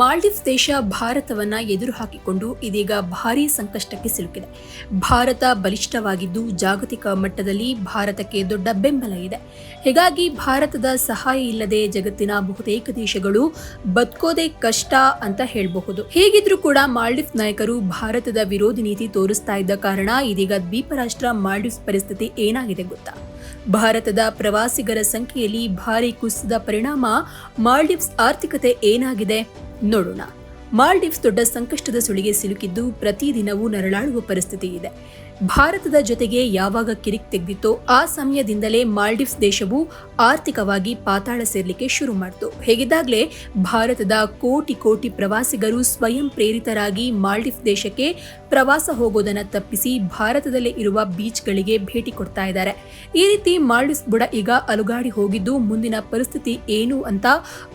ಮಾಲ್ಡೀವ್ಸ್ ದೇಶ ಭಾರತವನ್ನ ಎದುರು ಹಾಕಿಕೊಂಡು ಇದೀಗ ಭಾರೀ ಸಂಕಷ್ಟಕ್ಕೆ ಸಿಲುಕಿದೆ. ಭಾರತ ಬಲಿಷ್ಠವಾಗಿದ್ದು ಜಾಗತಿಕ ಮಟ್ಟದಲ್ಲಿ ಭಾರತಕ್ಕೆ ದೊಡ್ಡ ಬೆಂಬಲ ಇದೆ. ಹೀಗಾಗಿ ಭಾರತದ ಸಹಾಯ ಇಲ್ಲದೆ ಜಗತ್ತಿನ ಬಹುತೇಕ ದೇಶಗಳು ಬದುಕೋದೇ ಕಷ್ಟ ಅಂತ ಹೇಳಬಹುದು. ಹೇಗಿದ್ರೂ ಕೂಡ ಮಾಲ್ಡೀವ್ಸ್ ನಾಯಕರು ಭಾರತದ ವಿರೋಧಿ ನೀತಿ ತೋರಿಸ್ತಾ ಇದ್ದ ಕಾರಣ ಇದೀಗ ದ್ವೀಪ ರಾಷ್ಟ್ರ ಮಾಲ್ಡೀವ್ಸ್ ಪರಿಸ್ಥಿತಿ ಏನಾಗಿದೆ ಗೊತ್ತಾ? ಭಾರತದ ಪ್ರವಾಸಿಗರ ಸಂಖ್ಯೆಯಲ್ಲಿ ಭಾರಿ ಕುಸಿದ ಪರಿಣಾಮ ಮಾಲ್ಡೀವ್ಸ್ ಆರ್ಥಿಕತೆ ಏನಾಗಿದೆ ನೋಡೋಣ. ಮಾಲ್ಡೀವ್ಸ್ ದೊಡ್ಡ ಸಂಕಷ್ಟದ ಸುಳಿಗೆ ಸಿಲುಕಿದ್ದು ಪ್ರತಿದಿನವೂ ನರಳಾಡುವ ಪರಿಸ್ಥಿತಿ ಇದೆ. ಭಾರತದ ಜೊತೆಗೆ ಯಾವಾಗ ಕಿರಿಕ್ ತೆಗೆದಿತ್ತೋ ಆ ಸಮಯದಿಂದಲೇ ಮಾಲ್ಡೀವ್ಸ್ ದೇಶವು ಆರ್ಥಿಕವಾಗಿ ಪಾತಾಳ ಸೇರ್ಲಿಕ್ಕೆ ಶುರು ಮಾಡಿತು. ಹೇಗಿದ್ದಾಗಲೇ ಭಾರತದ ಕೋಟಿ ಕೋಟಿ ಪ್ರವಾಸಿಗರು ಸ್ವಯಂ ಪ್ರೇರಿತರಾಗಿ ಮಾಲ್ಡೀವ್ಸ್ ದೇಶಕ್ಕೆ ಪ್ರವಾಸ ಹೋಗೋದನ್ನು ತಪ್ಪಿಸಿ ಭಾರತದಲ್ಲೇ ಇರುವ ಬೀಚ್ಗಳಿಗೆ ಭೇಟಿ ಕೊಡ್ತಾ ಇದ್ದಾರೆ. ಈ ರೀತಿ ಮಾಲ್ಡೀವ್ಸ್ ಬುಡ ಈಗ ಅಲುಗಾಡಿ ಹೋಗಿದ್ದು ಮುಂದಿನ ಪರಿಸ್ಥಿತಿ ಏನು ಅಂತ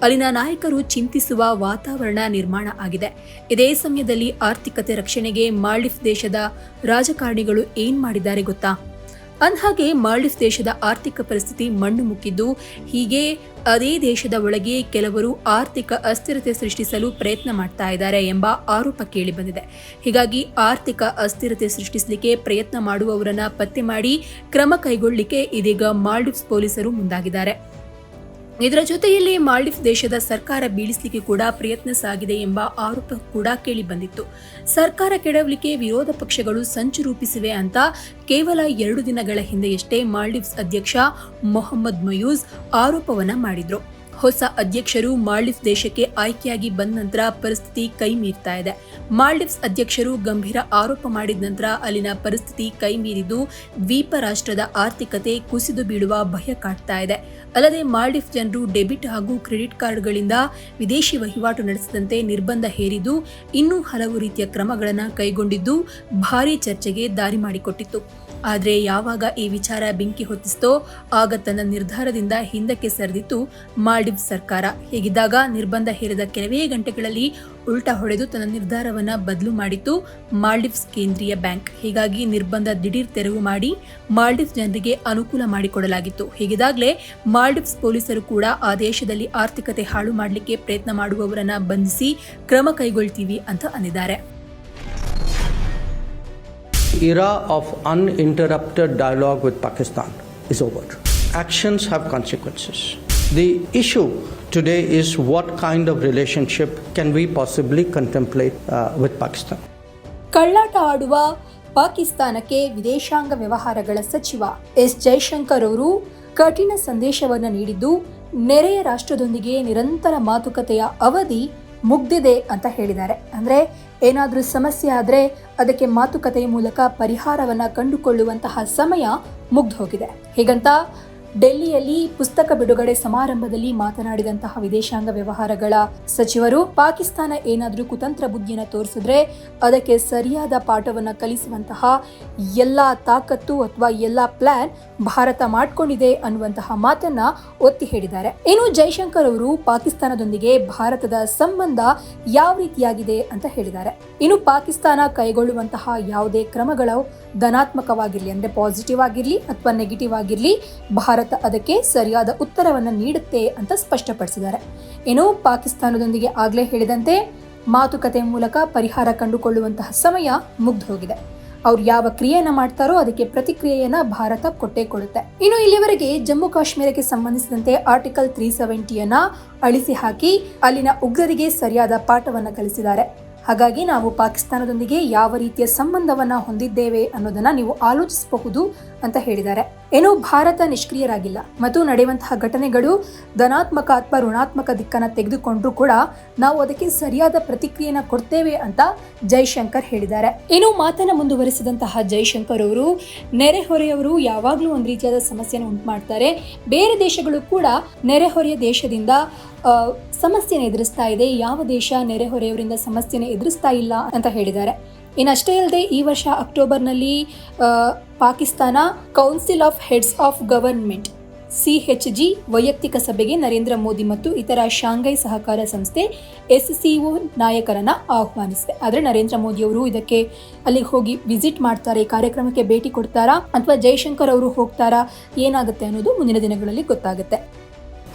ಅಲ್ಲಿನ ನಾಯಕರು ಚಿಂತಿಸುವ ವಾತಾವರಣ ನಿರ್ಮಾಣ ಆಗಿದೆ. ಇದೇ ಸಮಯದಲ್ಲಿ ಆರ್ಥಿಕತೆ ರಕ್ಷಣೆಗೆ ಮಾಲ್ಡೀವ್ಸ್ ದೇಶದ ರಾಜಕಾರಣಿಗಳು ಏನ್ ಮಾಡಿದ್ದಾರೆ ಗೊತ್ತಾ? ಅಂದ್ಹಾಗೆ ಮಾಲ್ಡೀವ್ಸ್ ದೇಶದ ಆರ್ಥಿಕ ಪರಿಸ್ಥಿತಿ ಮಣ್ಣು ಮುಕ್ಕಿದ್ದು, ಹೀಗೆ ಅದೇ ದೇಶದ ಒಳಗೆ ಕೆಲವರು ಆರ್ಥಿಕ ಅಸ್ಥಿರತೆ ಸೃಷ್ಟಿಸಲು ಪ್ರಯತ್ನ ಮಾಡ್ತಾ ಇದ್ದಾರೆ ಎಂಬ ಆರೋಪ ಕೇಳಿ ಬಂದಿದೆ. ಹೀಗಾಗಿ ಆರ್ಥಿಕ ಅಸ್ಥಿರತೆ ಸೃಷ್ಟಿಸಲಿಕ್ಕೆ ಪ್ರಯತ್ನ ಮಾಡುವವರನ್ನ ಪತ್ತೆ ಮಾಡಿ ಕ್ರಮ ಕೈಗೊಳ್ಳಲಿಕ್ಕೆ ಇದೀಗ ಮಾಲ್ಡೀವ್ಸ್ ಪೊಲೀಸರು ಮುಂದಾಗಿದ್ದಾರೆ. ಇದರ ಜೊತೆಯಲ್ಲಿ ಮಾಲ್ಡೀವ್ಸ್ ದೇಶದ ಸರ್ಕಾರ ಬೀಳಿಸಲಿಕ್ಕೆ ಕೂಡ ಪ್ರಯತ್ನ ಸಾಗಿದೆ ಎಂಬ ಆರೋಪ ಕೂಡ ಕೇಳಿ ಬಂದಿತ್ತು. ಸರ್ಕಾರ ಕೆಡವಲಿಕ್ಕೆ ವಿರೋಧ ಪಕ್ಷಗಳು ಸಂಚು ರೂಪಿಸಿವೆ ಅಂತ ಕೇವಲ ಎರಡು ದಿನಗಳ ಹಿಂದೆಯಷ್ಟೇ ಮಾಲ್ಡೀವ್ಸ್ ಅಧ್ಯಕ್ಷ ಮೊಹಮ್ಮದ್ ಮಯೂಸ್ ಆರೋಪವನ್ನ ಮಾಡಿದ್ರು. ಹೊಸ ಅಧ್ಯಕ್ಷರು ಮಾಲ್ಡೀವ್ಸ್ ದೇಶಕ್ಕೆ ಆಯ್ಕೆಯಾಗಿ ಬಂದ ನಂತರ ಪರಿಸ್ಥಿತಿ ಕೈ ಮೀರ್ತಾ ಇದೆ. ಮಾಲ್ಡೀವ್ಸ್ ಅಧ್ಯಕ್ಷರು ಗಂಭೀರ ಆರೋಪ ಮಾಡಿದ ನಂತರ ಅಲ್ಲಿನ ಪರಿಸ್ಥಿತಿ ಕೈ ಮೀರಿದ್ದು ದ್ವೀಪ ರಾಷ್ಟ್ರದ ಆರ್ಥಿಕತೆ ಕುಸಿದು ಬೀಳುವ ಭಯ ಕಾಡ್ತಾ ಇದೆ. ಅಲ್ಲದೆ ಮಾಲ್ಡೀವ್ಸ್ ಜನರು ಡೆಬಿಟ್ ಹಾಗೂ ಕ್ರೆಡಿಟ್ ಕಾರ್ಡ್ಗಳಿಂದ ವಿದೇಶಿ ವಹಿವಾಟು ನಡೆಸದಂತೆ ನಿರ್ಬಂಧ ಹೇರಿದ್ದು ಇನ್ನೂ ಹಲವು ರೀತಿಯ ಕ್ರಮಗಳನ್ನು ಕೈಗೊಂಡಿದ್ದು ಭಾರೀ ಚರ್ಚೆಗೆ ದಾರಿ ಮಾಡಿಕೊಟ್ಟಿತ್ತು. ಆದರೆ ಯಾವಾಗ ಈ ವಿಚಾರ ಬೆಂಕಿ ಹೊತ್ತಿಸ್ತೋ ಆಗ ತನ್ನ ನಿರ್ಧಾರದಿಂದ ಹಿಂದಕ್ಕೆ ಸರಿದಿತ್ತು ಮಾಲ್ಡೀವ್ ಸರ್ಕಾರ. ಹೀಗಿದ್ದಾಗ ನಿರ್ಬಂಧ ಹೇರಿದ ಕೆಲವೇ ಗಂಟೆಗಳಲ್ಲಿ ಉಲ್ಟಾ ಹೊಡೆದು ತನ್ನ ನಿರ್ಧಾರವನ್ನ ಬದಲು ಮಾಡಿತ್ತು ಮಾಲ್ಡೀವ್ಸ್ ಕೇಂದ್ರೀಯ ಬ್ಯಾಂಕ್. ಹೀಗಾಗಿ ನಿರ್ಬಂಧ ದಿಢೀರ್ ತೆರವು ಮಾಡಿ ಮಾಲ್ಡೀವ್ಸ್ ಜನರಿಗೆ ಅನುಕೂಲ ಮಾಡಿಕೊಡಲಾಗಿತ್ತು. ಹೀಗಿದಾಗಲೇ ಮಾಲ್ಡೀವ್ಸ್ ಪೊಲೀಸರು ಕೂಡ ಆ ದೇಶದಲ್ಲಿ ಆರ್ಥಿಕತೆ ಹಾಳು ಮಾಡಲಿಕ್ಕೆ ಪ್ರಯತ್ನ ಮಾಡುವವರನ್ನ ಬಂಧಿಸಿ ಕ್ರಮ ಕೈಗೊಳ್ತೀವಿ ಅಂತ ಅಂದಿದ್ದಾರೆ. Era of uninterrupted dialogue with Pakistan is over. Actions have consequences. The issue today is what kind of relationship can we possibly contemplate uh, with Pakistan? ಕಳ್ಳಾಟ ಪಾಕಿಸ್ತಾನಕ್ಕೆ ವಿದೇಶಾಂಗ ವ್ಯವಹಾರಗಳ ಸಚಿವ ಎಸ್ ಜೈಶಂಕರ್ ಅವರು ಕಠಿಣ ಸಂದೇಶವನ್ನು ನೀಡಿದ್ದು ನೆರೆಯ ರಾಷ್ಟ್ರದೊಂದಿಗೆ ನಿರಂತರ ಮಾತುಕತೆಯ ಅವಧಿ ಮುಗ್ದಿದೆ ಅಂತ ಹೇಳಿದ್ದಾರೆ. ಅಂದರೆ ಏನಾದರೂ ಸಮಸ್ಯೆ ಆದರೆ ಅದಕ್ಕೆ ಮಾತುಕತೆಯ ಮೂಲಕ ಪರಿಹಾರವನ್ನು ಕಂಡುಕೊಳ್ಳುವಂತಹ ಸಮಯ ಮುಗ್ದು ಹೋಗಿದೆ. ಹೀಗಂತ ಡೆಲ್ಲಿಯಲ್ಲಿ ಪುಸ್ತಕ ಬಿಡುಗಡೆ ಸಮಾರಂಭದಲ್ಲಿ ಮಾತನಾಡಿದಂತಹ ವಿದೇಶಾಂಗ ವ್ಯವಹಾರಗಳ ಸಚಿವರು, ಪಾಕಿಸ್ತಾನ ಏನಾದರೂ ಕುತಂತ್ರ ಬುದ್ಧಿಯನ್ನು ತೋರಿಸಿದ್ರೆ ಅದಕ್ಕೆ ಸರಿಯಾದ ಪಾಠವನ್ನು ಕಲಿಸುವಂತಹ ಎಲ್ಲ ತಾಕತ್ತು ಅಥವಾ ಎಲ್ಲ ಪ್ಲಾನ್ ಭಾರತ ಮಾಡಿಕೊಂಡಿದೆ ಅನ್ನುವಂತಹ ಮಾತನ್ನ ಒತ್ತಿ ಹೇಳಿದ್ದಾರೆ. ಇನ್ನು ಜೈಶಂಕರ್ ಅವರು ಪಾಕಿಸ್ತಾನದೊಂದಿಗೆ ಭಾರತದ ಸಂಬಂಧ ಯಾವ ರೀತಿಯಾಗಿದೆ ಅಂತ ಹೇಳಿದ್ದಾರೆ. ಇನ್ನು ಪಾಕಿಸ್ತಾನ ಕೈಗೊಳ್ಳುವಂತಹ ಯಾವುದೇ ಕ್ರಮಗಳು ಧನಾತ್ಮಕವಾಗಿರಲಿ, ಅಂದ್ರೆ ಪಾಸಿಟಿವ್ ಆಗಿರಲಿ ಅಥವಾ ನೆಗೆಟಿವ್ ಆಗಿರಲಿ, ಭಾರತ ಅದಕ್ಕೆ ಸರಿಯಾದ ಉತ್ತರವನ್ನು ನೀಡುತ್ತೆ ಅಂತ ಸ್ಪಷ್ಟಪಡಿಸಿದ್ದಾರೆ. ಏನೋ ಪಾಕಿಸ್ತಾನದೊಂದಿಗೆ ಆಗಲೇ ಹೇಳಿದಂತೆ ಮಾತುಕತೆ ಮೂಲಕ ಪರಿಹಾರ ಕಂಡುಕೊಳ್ಳುವಂತಹ ಸಮಯ ಮುಗ್ದು ಹೋಗಿದೆ ಅವ್ರು ಯಾವ ಕ್ರಿಯೆಯನ್ನ ಮಾಡ್ತಾರೋ ಅದಕ್ಕೆ ಪ್ರತಿಕ್ರಿಯೆಯನ್ನ ಭಾರತ ಕೊಟ್ಟೇ ಕೊಡುತ್ತೆ. ಇನ್ನು ಇಲ್ಲಿವರೆಗೆ ಜಮ್ಮು ಕಾಶ್ಮೀರಕ್ಕೆ ಸಂಬಂಧಿಸಿದಂತೆ ಆರ್ಟಿಕಲ್ ತ್ರೀ ಸೆವೆಂಟಿಯನ್ನು ಅಳಿಸಿ ಹಾಕಿ ಅಲ್ಲಿನ ಉಗ್ರರಿಗೆ ಸರಿಯಾದ ಪಾಠವನ್ನ ಕಲಿಸಿದ್ದಾರೆ. ಹಾಗಾಗಿ ನಾವು ಪಾಕಿಸ್ತಾನದೊಂದಿಗೆ ಯಾವ ರೀತಿಯ ಸಂಬಂಧವನ್ನ ಹೊಂದಿದ್ದೇವೆ ಅನ್ನೋದನ್ನ ನೀವು ಆಲೋಚಿಸಬಹುದು. ಅಂತ ಹೇಳಿದ್ದಾರೆ. ಏನು ಭಾರತ ನಿಷ್ಕ್ರಿಯರಾಗಿಲ್ಲ. ಮತ್ತು ನಡೆಯುವಂತಹ ಘಟನೆಗಳು ಧನಾತ್ಮಕ ಅಥವಾ ಋಣಾತ್ಮಕ ದಿಕ್ಕನ್ನ ತೆಗೆದುಕೊಂಡ್ರು ಕೂಡ ನಾವು ಅದಕ್ಕೆ ಸರಿಯಾದ ಪ್ರತಿಕ್ರಿಯೆನ ಕೊಡ್ತೇವೆ ಅಂತ ಜೈಶಂಕರ್ ಹೇಳಿದ್ದಾರೆ. ಇನ್ನು ಮಾತನ್ನ ಮುಂದುವರಿಸಿದಂತಹ ಜೈಶಂಕರ್ ಅವರು ನೆರೆಹೊರೆಯವರು ಯಾವಾಗಲೂ ಒಂದು ರೀತಿಯಾದ ಸಮಸ್ಯೆಯನ್ನು ಉಂಟು ಮಾಡ್ತಾರೆ ಬೇರೆ ದೇಶಗಳು ಕೂಡ ನೆರೆಹೊರೆಯ ದೇಶದಿಂದ ಸಮಸ್ಯೆನ ಎದುರಿಸ್ತಾ ಇದೆ. ಯಾವ ದೇಶ ನೆರೆಹೊರೆಯವರಿಂದ ಸಮಸ್ಯೆನ ಎದುರಿಸ್ತಾ ಇಲ್ಲ ಅಂತ ಹೇಳಿದ್ದಾರೆ. ಇನ್ನಷ್ಟೇ ಅಲ್ಲದೆ ಈ ವರ್ಷ ಅಕ್ಟೋಬರ್ನಲ್ಲಿ Pakistan council of heads of government G ವೈಯಕ್ತಿಕ ಸಭೆಗೆ ನರೇಂದ್ರ ಮೋದಿ ಮತ್ತು ಇತರ ಶಾಂಘೈ ಸಹಕಾರ ಸಂಸ್ಥೆ ಎಸ್ ಎಸ್ಸಿಒ ನಾಯಕರನ್ನು ಆಹ್ವಾನಿಸಿದೆ ಆದರೆ ನರೇಂದ್ರ ಮೋದಿ ಅವರು ಇದಕ್ಕೆ ಅಲ್ಲಿಗೆ ಹೋಗಿ ವಿಸಿಟ್ ಮಾಡ್ತಾರೆ, ಕಾರ್ಯಕ್ರಮಕ್ಕೆ ಭೇಟಿ ಕೊಡ್ತಾರಾ, ಅಥವಾ ಜೈಶಂಕರ್ ಅವರು ಹೋಗ್ತಾರಾ, ಏನಾಗುತ್ತೆ ಅನ್ನೋದು ಮುಂದಿನ ದಿನಗಳಲ್ಲಿ ಗೊತ್ತಾಗುತ್ತೆ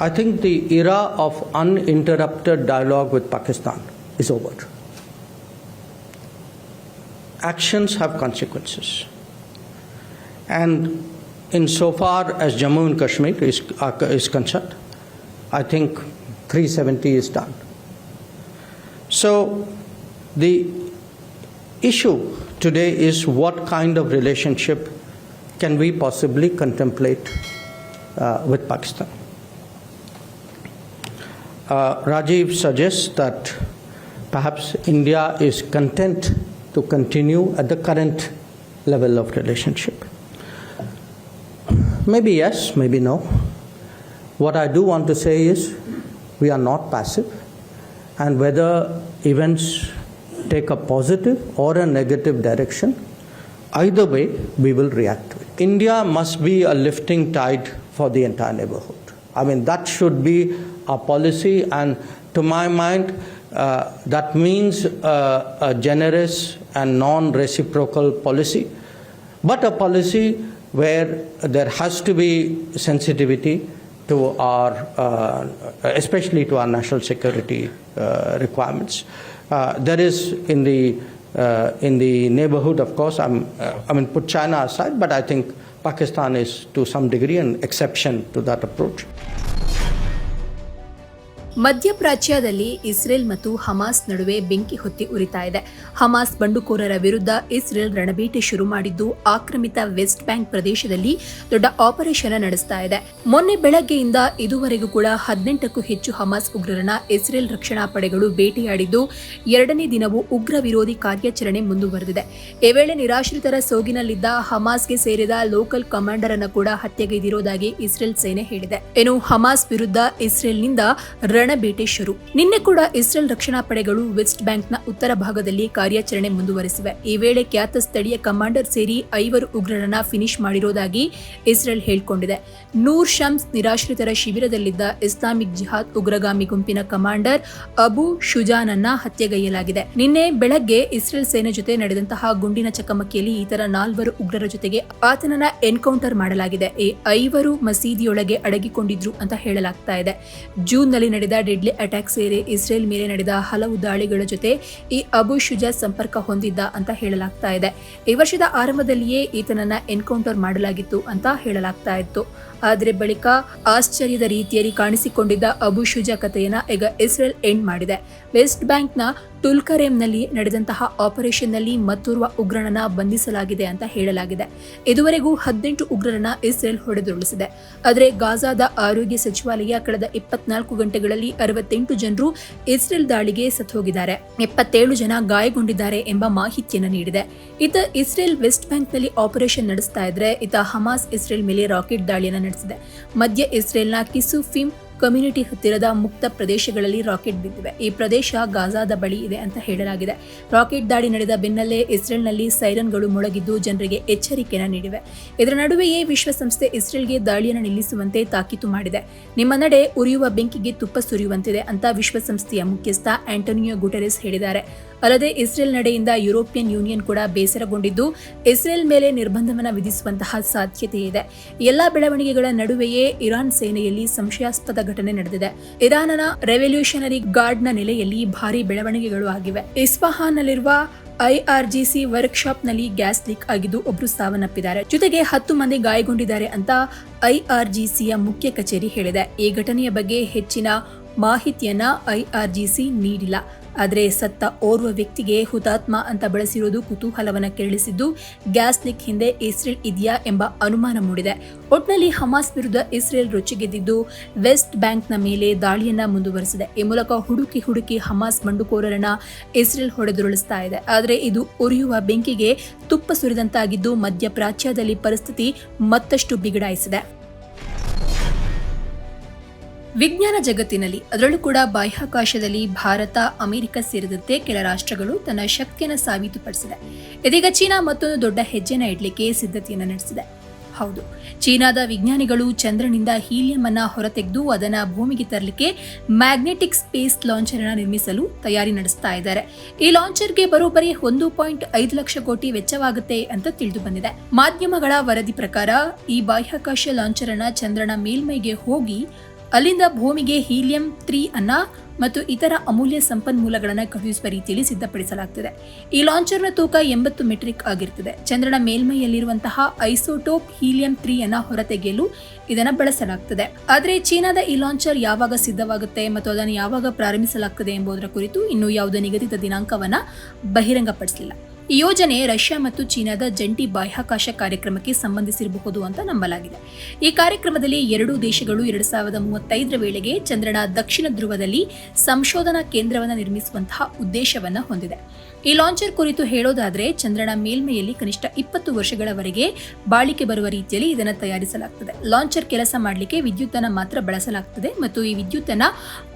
I think the era of uninterrupted dialogue with Pakistan is over. Actions have consequences. And insofar as Jammu and Kashmir is, uh, is concerned, I think 370 is done. So the issue today is what kind of relationship can we possibly contemplate uh, with Pakistan? Uh, Rajiv suggests that perhaps India is content to continue at the current level of relationship. Maybe yes, maybe no. What I do want to say is we are not passive, and whether events take a positive or a negative direction, either way we will react to it. India must be a lifting tide for the entire neighborhood. I mean, that should be our policy, and to my mind, uh, that means uh, a generous and non reciprocal policy, but a policy where there has to be sensitivity to our, uh, especially to our national security uh, requirements. Uh, there is in the uh, in the neighborhood, of course, I'm, uh, I mean, put China aside, but I think Pakistan is to some degree an exception to that approach. ಮಧ್ಯಪ್ರಾಚ್ಯದಲ್ಲಿ Israel ಮತ್ತು Hamas ನಡುವೆ ಬೆಂಕಿ ಹೊತ್ತಿ ಉರಿತಾ ಇದೆ. Hamas ಬಂಡುಕೋರರ ವಿರುದ್ಧ Israel ರಣಬೇಟೆ ಶುರು ಮಾಡಿದ್ದು ಆಕ್ರಮಿತ ವೆಸ್ಟ್ ಬ್ಯಾಂಕ್ ಪ್ರದೇಶದಲ್ಲಿ ದೊಡ್ಡ ಆಪರೇಷನ್ ನಡೆಸ್ತಾ ಇದೆ. ಮೊನ್ನೆ ಬೆಳಗ್ಗೆಯಿಂದ ಇದುವರೆಗೂ ಕೂಡ ಹದಿನೆಂಟಕ್ಕೂ ಹೆಚ್ಚು ಹಮಾಸ್ ಉಗ್ರರನ್ನ ಇಸ್ರೇಲ್ ರಕ್ಷಣಾ ಪಡೆಗಳು ಭೇಟಿಯಾಡಿದ್ದು, ಎರಡನೇ ದಿನವೂ ಉಗ್ರ ವಿರೋಧಿ ಕಾರ್ಯಾಚರಣೆ ಮುಂದುವರೆದಿದೆ. ಈ ವೇಳೆ ನಿರಾಶ್ರಿತರ ಸೋಗಿನಲ್ಲಿದ್ದ ಹಮಾಸ್ಗೆ ಸೇರಿದ ಲೋಕಲ್ ಕಮಾಂಡರ್ ಅನ್ನ ಕೂಡ ಹತ್ಯೆಗೈದಿರೋದಾಗಿ ಇಸ್ರೇಲ್ ಸೇನೆ ಹೇಳಿದೆ. ಇನ್ನು ಹಮಾಸ್ ವಿರುದ್ಧ ಇಸ್ರೇಲ್ನಿಂದ ಶುರು. ನಿನ್ನೆ ಕೂಡ ಇಸ್ರೇಲ್ ರಕ್ಷಣಾ ಪಡೆಗಳು ವೆಸ್ಟ್ ಬ್ಯಾಂಕ್ನ ಉತ್ತರ ಭಾಗದಲ್ಲಿ ಕಾರ್ಯಾಚರಣೆ ಮುಂದುವರೆಸಿವೆ. ಈ ವೇಳೆ ಖ್ಯಾತ ಸ್ಥಳೀಯ ಕಮಾಂಡರ್ ಸೇರಿ ಐವರು ಉಗ್ರರನ್ನ ಫಿನಿಶ್ ಮಾಡಿರೋದಾಗಿ ಇಸ್ರೇಲ್ ಹೇಳಿಕೊಂಡಿದೆ. ನೂರ್ ಶಮ್ಸ್ ನಿರಾಶ್ರಿತರ ಶಿಬಿರದಲ್ಲಿದ್ದ ಇಸ್ಲಾಮಿಕ್ ಜಿಹಾದ್ ಉಗ್ರಗಾಮಿ ಗುಂಪಿನ ಕಮಾಂಡರ್ ಅಬು ಶುಜಾನನ್ನ ಹತ್ಯೆಗೈಯಲಾಗಿದೆ. ನಿನ್ನೆ ಬೆಳಗ್ಗೆ ಇಸ್ರೇಲ್ ಸೇನೆ ಜೊತೆ ನಡೆದಂತಹ ಗುಂಡಿನ ಚಕಮಕಿಯಲ್ಲಿ ಇತರ ನಾಲ್ವರು ಉಗ್ರರ ಜೊತೆಗೆ ಆತನನ್ನ ಎನ್ಕೌಂಟರ್ ಮಾಡಲಾಗಿದೆ. ಈ ಐವರು ಮಸೀದಿಯೊಳಗೆ ಅಡಗಿಕೊಂಡಿದ್ರು ಅಂತ ಹೇಳಲಾಗ್ತಾ ಇದೆ. ಜೂನ್ನಲ್ಲಿ ನಡೆದ ಡೆಡ್ಲಿ ಅಟ್ಯಾಕ್ ಸೇರಿ ಇಸ್ರೇಲ್ ಮೇಲೆ ನಡೆದ ಹಲವು ದಾಳಿಗಳ ಜೊತೆ ಈ ಅಬು ಶುಜಾ ಸಂಪರ್ಕ ಹೊಂದಿದ್ದ ಅಂತ ಹೇಳಲಾಗ್ತಾ ಇದೆ. ಈ ವರ್ಷದ ಆರಂಭದಲ್ಲಿಯೇ ಈತನನ್ನ ಎನ್ಕೌಂಟರ್ ಮಾಡಲಾಗಿತ್ತು ಅಂತ ಹೇಳಲಾಗ್ತಾ ಇತ್ತು. ಆದರೆ ಬಳಿಕ ಆಶ್ಚರ್ಯದ ರೀತಿಯಲ್ಲಿ ಕಾಣಿಸಿಕೊಂಡಿದ್ದ ಅಬು ಶುಜಾ ಕಥೆಯನ್ನ ಈಗ ಇಸ್ರೇಲ್ ಎಂಡ್ ಮಾಡಿದೆ. ವೆಸ್ಟ್ ಬ್ಯಾಂಕ್ನ ಟುಲ್ಕರೇಮ್ನಲ್ಲಿ ನಡೆದಂತಹ ಆಪರೇಷನ್ನಲ್ಲಿ ಮತ್ತೋರ್ವ ಉಗ್ರನನ್ನ ಬಂಧಿಸಲಾಗಿದೆ ಅಂತ ಹೇಳಲಾಗಿದೆ. ಇದುವರೆಗೂ ಹದಿನೆಂಟು ಉಗ್ರರನ್ನ ಇಸ್ರೇಲ್ ಹೊಡೆದುರುಳಿಸಿದೆ. ಆದರೆ ಗಾಜಾದ ಆರೋಗ್ಯ ಸಚಿವಾಲಯ ಕಳೆದ ಇಪ್ಪತ್ನಾಲ್ಕು ಗಂಟೆಗಳಲ್ಲಿ ಅರವತ್ತೆಂಟು ಜನರು ಇಸ್ರೇಲ್ ದಾಳಿಗೆ ಸತ್ತೋಗಿದ್ದಾರೆ ಎಪ್ಪತ್ತೇಳು ಜನ ಗಾಯಗೊಂಡಿದ್ದಾರೆ ಎಂಬ ಮಾಹಿತಿಯನ್ನು ನೀಡಿದೆ. ಇತ ಇಸ್ರೇಲ್ ವೆಸ್ಟ್ ಬ್ಯಾಂಕ್ನಲ್ಲಿ ಆಪರೇಷನ್ ನಡೆಸ್ತಾ ಇದ್ರೆ ಇತ ಹಮಾಸ್ ಇಸ್ರೇಲ್ ಮೇಲೆ ರಾಕೆಟ್ ದಾಳಿಯನ್ನು ನಡೆಸಿದೆ. ಮಧ್ಯ ಇಸ್ರೇಲ್ನ ಕಿಸುಫಿಮ್ ಕಮ್ಯುನಿಟಿ ಹತ್ತಿರದ ಮುಕ್ತ ಪ್ರದೇಶಗಳಲ್ಲಿ ರಾಕೆಟ್ ಬಿದ್ದಿವೆ. ಈ ಪ್ರದೇಶ ಗಾಜಾದ ಬಳಿ ಇದೆ ಅಂತ ಹೇಳಲಾಗಿದೆ. ರಾಕೆಟ್ ದಾಳಿ ನಡೆದ ಬೆನ್ನಲ್ಲೇ ಇಸ್ರೇಲ್ನಲ್ಲಿ ಸೈರನ್ಗಳು ಮೊಳಗಿದ್ದು ಜನರಿಗೆ ಎಚ್ಚರಿಕೆಯನ್ನು ನೀಡಿವೆ. ಇದರ ನಡುವೆಯೇ ವಿಶ್ವಸಂಸ್ಥೆ ಇಸ್ರೇಲ್ಗೆ ದಾಳಿಯನ್ನು ನಿಲ್ಲಿಸುವಂತೆ ತಾಕೀತು ಮಾಡಿದೆ. ನಿಮ್ಮ ನಡೆ ಉರಿಯುವ ಬೆಂಕಿಗೆ ತುಪ್ಪ ಸುರಿಯುವಂತಿದೆ ಅಂತ ವಿಶ್ವಸಂಸ್ಥೆಯ ಮುಖ್ಯಸ್ಥ ಆಂಟೋನಿಯೋ ಗುಟೆರೆಸ್ ಹೇಳಿದ್ದಾರೆ. ಅಲ್ಲದೆ ಇಸ್ರೇಲ್ ನಡೆಯಿಂದ ಯುರೋಪಿಯನ್ ಯೂನಿಯನ್ ಕೂಡ ಬೇಸರಗೊಂಡಿದ್ದು, ಇಸ್ರೇಲ್ ಮೇಲೆ ನಿರ್ಬಂಧವನ್ನು ವಿಧಿಸುವಂತಹ ಸಾಧ್ಯತೆ ಇದೆ. ಎಲ್ಲ ಬೆಳವಣಿಗೆಗಳ ನಡುವೆಯೇ ಇರಾನ್ ಸೇನೆಯಲ್ಲಿ ಸಂಶಯಾಸ್ಪದ ಘಟನೆ ನಡೆದಿದೆ. ಇರಾನ್ನ ರೆವಲ್ಯೂಷನರಿ ಗಾರ್ಡ್ನ ನೆಲೆಯಲ್ಲಿ ಭಾರಿ ಬೆಳವಣಿಗೆಗಳು ಆಗಿವೆ. ಇಸ್ಫಹಾನ್ನಲ್ಲಿರುವ ಐಆರ್ಜಿಸಿ ವರ್ಕ್ಶಾಪ್ನಲ್ಲಿ ಗ್ಯಾಸ್ ಲೀಕ್ ಆಗಿದ್ದು ಒಬ್ಬರು ಸಾವನ್ನಪ್ಪಿದ್ದಾರೆ. ಜೊತೆಗೆ ಹತ್ತು ಮಂದಿ ಗಾಯಗೊಂಡಿದ್ದಾರೆ ಅಂತ ಐಆರ್ಜಿಸಿಯ ಮುಖ್ಯ ಕಚೇರಿ ಹೇಳಿದೆ. ಈ ಘಟನೆಯ ಬಗ್ಗೆ ಹೆಚ್ಚಿನ ಮಾಹಿತಿಯನ್ನ ಐಆರ್ಜಿಸಿ ನೀಡಿಲ್ಲ. ಆದರೆ ಸತ್ತ ಓರ್ವ ವ್ಯಕ್ತಿಗೆ ಹುತಾತ್ಮ ಅಂತ ಬಳಸಿರುವುದು ಕುತೂಹಲವನ್ನು ಕೆರಳಿಸಿದ್ದು, ಗ್ಯಾಸ್ ಲೀಕ್ ಹಿಂದೆ ಇಸ್ರೇಲ್ ಇದೆಯಾ ಎಂಬ ಅನುಮಾನ ಮೂಡಿದೆ. ಒಟ್ನಲ್ಲಿ ಹಮಾಸ್ ವಿರುದ್ಧ ಇಸ್ರೇಲ್ ರೊಚ್ಚಿಗೆದ್ದಿದ್ದು ವೆಸ್ಟ್ ಬ್ಯಾಂಕ್ನ ಮೇಲೆ ದಾಳಿಯನ್ನ ಮುಂದುವರೆಸಿದೆ. ಈ ಮೂಲಕ ಹುಡುಕಿ ಹುಡುಕಿ ಹಮಾಸ್ ಬಂಡುಕೋರರನ್ನ ಇಸ್ರೇಲ್ ಹೊಡೆದುರುಳಿಸ್ತಾ ಇದೆ. ಆದರೆ ಇದು ಉರಿಯುವ ಬೆಂಕಿಗೆ ತುಪ್ಪ ಸುರಿದಂತಾಗಿದ್ದು, ಮಧ್ಯಪ್ರಾಚ್ಯದಲ್ಲಿ ಪರಿಸ್ಥಿತಿ ಮತ್ತಷ್ಟು ಬಿಗಡಾಯಿಸಿದೆ. ವಿಜ್ಞಾನ ಜಗತ್ತಿನಲ್ಲಿ, ಅದರಲ್ಲೂ ಕೂಡ ಬಾಹ್ಯಾಕಾಶದಲ್ಲಿ ಭಾರತ, ಅಮೆರಿಕ ಸೇರಿದಂತೆ ಕೆಲ ರಾಷ್ಟ್ರಗಳು ತನ್ನ ಶಕ್ತಿಯನ್ನು ಸಾಬೀತುಪಡಿಸಿದೆ. ಇದೀಗ ಚೀನಾ ಮತ್ತೊಂದು ದೊಡ್ಡ ಹೆಜ್ಜೆನ ಇಡಲಿಕ್ಕೆ ಸಿದ್ಧತೆಯನ್ನು ನಡೆಸಿದೆ. ಹೌದು, ಚೀನಾದ ವಿಜ್ಞಾನಿಗಳು ಚಂದ್ರನಿಂದ ಹೀಲಿಯಂ ಅನ್ನ ಹೊರತೆಗೆದು ಅದನ್ನ ಭೂಮಿಗೆ ತರಲಿಕ್ಕೆ ಮ್ಯಾಗ್ನೆಟಿಕ್ ಸ್ಪೇಸ್ ಲಾಂಚರ್ ಅನ್ನ ನಿರ್ಮಿಸಲು ತಯಾರಿ ನಡೆಸ್ತಾ ಇದ್ದಾರೆ. ಈ ಲಾಂಚರ್ಗೆ ಬರೋಬ್ಬರಿ ಒಂದು ಪಾಯಿಂಟ್ ಐದು ಲಕ್ಷ ಕೋಟಿ ವೆಚ್ಚವಾಗುತ್ತೆ ಅಂತ ತಿಳಿದು ಬಂದಿದೆ. ಮಾಧ್ಯಮಗಳ ವರದಿ ಪ್ರಕಾರ, ಈ ಬಾಹ್ಯಾಕಾಶ ಲಾಂಚರ್ ಅನ್ನ ಚಂದ್ರನ ಮೇಲ್ಮೈಗೆ ಹೋಗಿ ಅಲ್ಲಿಂದ ಭೂಮಿಗೆ ಹೀಲಿಯಂ ತ್ರೀ ಅನ್ನ ಮತ್ತು ಇತರ ಅಮೂಲ್ಯ ಸಂಪನ್ಮೂಲಗಳನ್ನು ಕಳುಹಿಸುವ ರೀತಿಯಲ್ಲಿ ಸಿದ್ಧಪಡಿಸಲಾಗ್ತದೆ. ಈ ಲಾಂಚರ್ನ ತೂಕ ಎಂಬತ್ತು ಮೆಟ್ರಿಕ್ ಆಗಿರುತ್ತದೆ ಚಂದ್ರನ ಮೇಲ್ಮೈಯಲ್ಲಿರುವಂತಹ ಐಸೋಟೋಪ್ ಹೀಲಿಯಂ ತ್ರೀ ಅನ್ನ ಹೊರತೆಗೆಯಲು ಇದನ್ನು ಬಳಸಲಾಗುತ್ತದೆ ಆದರೆ ಚೀನಾದ ಈ ಲಾಂಚರ್ ಯಾವಾಗ ಸಿದ್ಧವಾಗುತ್ತೆ ಮತ್ತು ಅದನ್ನು ಯಾವಾಗ ಪ್ರಾರಂಭಿಸಲಾಗುತ್ತದೆ ಎಂಬುದರ ಕುರಿತು ಇನ್ನೂ ಯಾವುದೇ ನಿಗದಿತ ದಿನಾಂಕವನ್ನು ಬಹಿರಂಗಪಡಿಸಲಿಲ್ಲ. ಈ ಯೋಜನೆ ರಷ್ಯಾ ಮತ್ತು ಚೀನಾದ ಜಂಟಿ ಬಾಹ್ಯಾಕಾಶ ಕಾರ್ಯಕ್ರಮಕ್ಕೆ ಸಂಬಂಧಿಸಿರಬಹುದು ಅಂತ ನಂಬಲಾಗಿದೆ. ಈ ಕಾರ್ಯಕ್ರಮದಲ್ಲಿ ಎರಡೂ ದೇಶಗಳು ಎರಡು ಸಾವಿರದ ಮೂವತ್ತೈದರ ವೇಳೆಗೆ ಚಂದ್ರನ ದಕ್ಷಿಣ ಧ್ರುವದಲ್ಲಿ ಸಂಶೋಧನಾ ಕೇಂದ್ರವನ್ನು ನಿರ್ಮಿಸುವಂತಹ ಉದ್ದೇಶವನ್ನು ಹೊಂದಿದೆ. ಈ ಲಾಂಚರ್ ಕುರಿತು ಹೇಳೋದಾದರೆ, ಚಂದ್ರನ ಮೇಲ್ಮೈಯಲ್ಲಿ ಕನಿಷ್ಠ ಇಪ್ಪತ್ತು ವರ್ಷಗಳವರೆಗೆ ಬಾಳಿಕೆ ಬರುವ ರೀತಿಯಲ್ಲಿ ಇದನ್ನು ತಯಾರಿಸಲಾಗುತ್ತದೆ ಲಾಂಚರ್ ಕೆಲಸ ಮಾಡಲಿಕ್ಕೆ ವಿದ್ಯುತ್ತನ್ನು ಮಾತ್ರ ಬಳಸಲಾಗುತ್ತದೆ ಮತ್ತು ಈ ವಿದ್ಯುತ್ತನ್ನು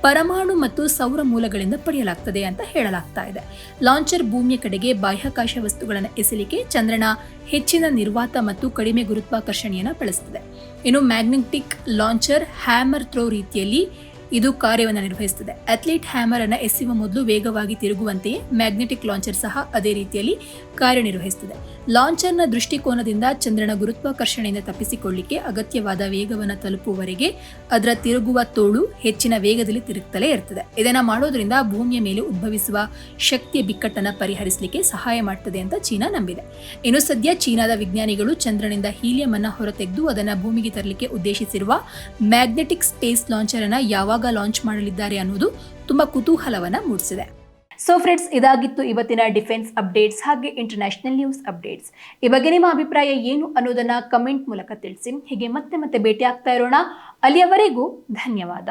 ಪರಮಾಣು ಮತ್ತು ಸೌರ ಮೂಲಗಳಿಂದ ಪಡೆಯಲಾಗ್ತದೆ ಅಂತ ಹೇಳಲಾಗ್ತಾ ಇದೆ. ಲಾಂಚರ್ ಭೂಮಿಯ ಕಡೆಗೆ ಬಾಹ್ಯಾಕಾಶ ವಸ್ತುಗಳನ್ನು ಎಸೆಯಲಿಕ್ಕೆ ಚಂದ್ರನ ಹೆಚ್ಚಿನ ನಿರ್ವಾತ ಮತ್ತು ಕಡಿಮೆ ಗುರುತ್ವಾಕರ್ಷಣೆಯನ್ನು ಬಳಸುತ್ತದೆ ಇನ್ನು ಮ್ಯಾಗ್ನೆಟಿಕ್ ಲಾಂಚರ್ ಹ್ಯಾಮರ್ ಥ್ರೋ ರೀತಿಯಲ್ಲಿ ಇದು ಕಾರ್ಯವನ್ನು ನಿರ್ವಹಿಸುತ್ತದೆ. ಅಥ್ಲೀಟ್ ಹ್ಯಾಮರ್ ಅನ್ನು ಎಸೆಯುವ ಮೊದಲು ವೇಗವಾಗಿ ತಿರುಗುವಂತೆಯೇ ಮ್ಯಾಗ್ನೆಟಿಕ್ ಲಾಂಚರ್ ಸಹ ಅದೇ ರೀತಿಯಲ್ಲಿ ಕಾರ್ಯನಿರ್ವಹಿಸುತ್ತದೆ. ಲಾಂಚರ್ನ ದೃಷ್ಟಿಕೋನದಿಂದ ಚಂದ್ರನ ಗುರುತ್ವಾಕರ್ಷಣೆಯಿಂದ ತಪ್ಪಿಸಿಕೊಳ್ಳಿಕ್ಕೆ ಅಗತ್ಯವಾದ ವೇಗವನ್ನು ತಲುಪುವವರೆಗೆ ಅದರ ತಿರುಗುವ ತೋಳು ಹೆಚ್ಚಿನ ವೇಗದಲ್ಲಿ ತಿರುಗುತ್ತಲೇ ಇರ್ತದೆ. ಇದನ್ನು ಮಾಡೋದ್ರಿಂದ ಭೂಮಿಯ ಮೇಲೆ ಉದ್ಭವಿಸುವ ಶಕ್ತಿಯ ಬಿಕ್ಕಟ್ಟನ್ನು ಪರಿಹರಿಸಲಿಕ್ಕೆ ಸಹಾಯ ಮಾಡ್ತದೆ ಅಂತ ಚೀನಾ ನಂಬಿದೆ. ಇನ್ನು ಸದ್ಯ ಚೀನಾದ ವಿಜ್ಞಾನಿಗಳು ಚಂದ್ರನಿಂದ ಹೀಲಿಯಂ ಅನ್ನು ಹೊರತೆಗೆದು ಅದನ್ನು ಭೂಮಿಗೆ ತರಲಿಕ್ಕೆ ಉದ್ದೇಶಿಸಿರುವ ಮ್ಯಾಗ್ನೆಟಿಕ್ ಸ್ಪೇಸ್ ಲಾಂಚರ್ ಅನ್ನು ಯಾವಾಗ ಲಾಂಚ್ ಮಾಡಲಿದ್ದಾರೆ ಅನ್ನೋದು ತುಂಬಾ ಕುತೂಹಲವನ್ನ ಮೂಡಿಸಿದೆ. ಸೊ ಫ್ರೆಂಡ್ಸ್ ಇದಾಗಿತ್ತು ಇವತ್ತಿನ ಡಿಫೆನ್ಸ್ ಅಪ್ಡೇಟ್ಸ್ ಹಾಗೆ ಇಂಟರ್ನ್ಯಾಷನಲ್ ನ್ಯೂಸ್ ಅಪ್ಡೇಟ್ಸ್ ಈ ಬಗ್ಗೆ ನಿಮ್ಮ ಅಭಿಪ್ರಾಯ ಏನು ಅನ್ನೋದನ್ನ ಕಮೆಂಟ್ ಮೂಲಕ ತಿಳಿಸಿ. ಹೀಗೆ ಮತ್ತೆ ಮತ್ತೆ ಭೇಟಿ ಆಗ್ತಾ ಇರೋಣ. ಅಲ್ಲಿಯವರೆಗೂ ಧನ್ಯವಾದ.